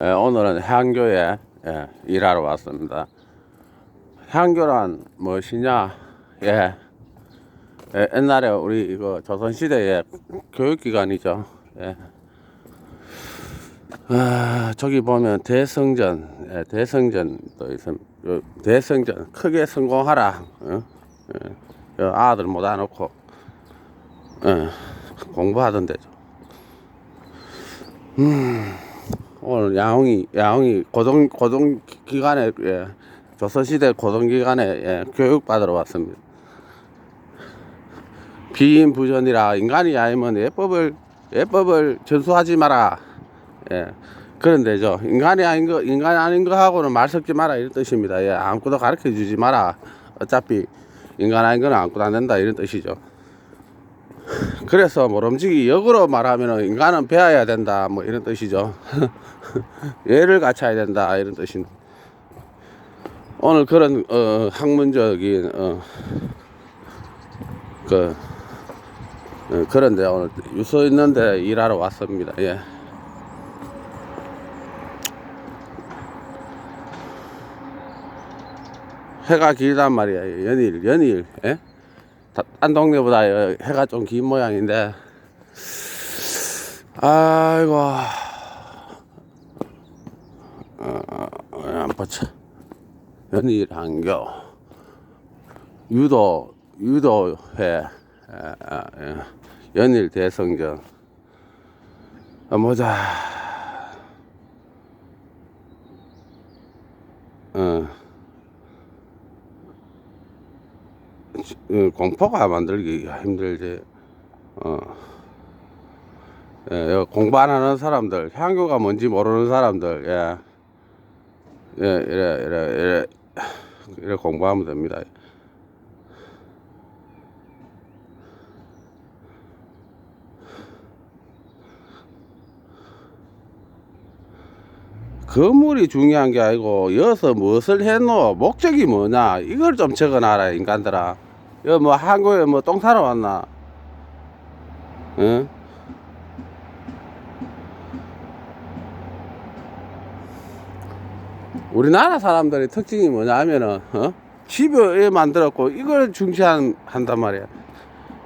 예, 오늘은 향교에 예, 일하러 왔습니다. 향교란 무엇이냐? 예, 예, 옛날에 우리 이거 조선시대의 교육기관이죠. 예. 아, 저기 보면 대성전, 예, 대성전도 있습니다. 요 대성전 크게 성공하라. 어? 예, 요 아들 모아 놓고 예, 공부하던 데죠. 오늘 야옹이 야옹이 고등 고등 기관에 예, 조선시대 고등 기관에 예, 교육 받으러 왔습니다. 비인 부전이라 인간이 아니면 예법을 예법을 전수하지 마라. 예. 그런 데죠. 인간이 아닌 거 인간이 아닌 거 하고는 말 섞지 마라 이런 뜻입니다. 예. 아무것도 가르쳐 주지 마라. 어차피 인간 아닌 거는 아무것도 안 된다 이런 뜻이죠. 그래서 모름지기 역으로 말하면 인간은 배워야 된다 뭐 이런 뜻이죠. 예를 갖춰야 된다 이런 뜻입니다. 오늘 그런 어, 학문적인 어, 그 어, 그런데 오늘 유서 있는데 일하러 왔습니다. 예. 해가 길단 말이야. 연일 연일. 예? 다- 딴 동네보다 해가 좀 긴 모양인데. 아이고. 어, 어, 안 보자 연일 한교. 유도 유도회. 연일 대성전 아, 보자. 어. 어, 공포가 만들기가 힘들지. 어. 예, 여 공부 안 하는 사람들, 향교가 뭔지 모르는 사람들, 예. 예, 이래, 이래, 이래, 이래 공부하면 됩니다. 건물이 중요한 게 아니고 여기서 무엇을 해노 목적이 뭐냐 이걸 좀 적어놔라 인간들아 여기 뭐 한국에 뭐 똥 사러 왔나 응? 우리나라 사람들의 특징이 뭐냐 하면은 어? 집을 만들었고 이걸 중시한 한단 말이야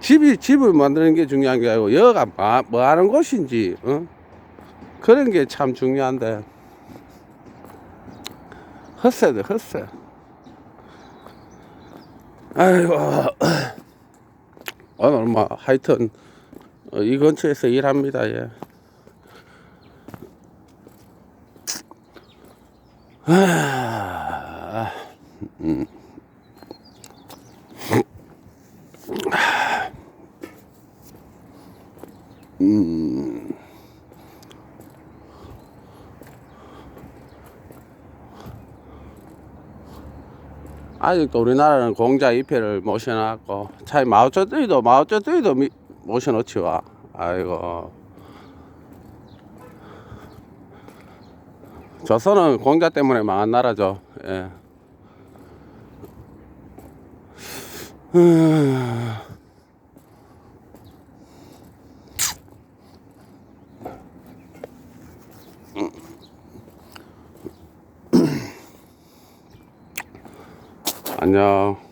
집이 집을 만드는 게 중요한 게 아니고 여기가 뭐, 뭐 하는 곳인지 어? 그런 게 참 중요한데 헛새들 헛새 아이고 오늘 뭐 하여튼 어, 이 근처에서 일합니다 예. 아, 음. 음. 아직도 우리나라는 공자 입회를 모셔놨고 차이 마오쩌둥이도 마오쩌둥이도 미- 모셔놓지 와. 아이고. 조선은 공자 때문에 망한 나라죠. 예. 안녕.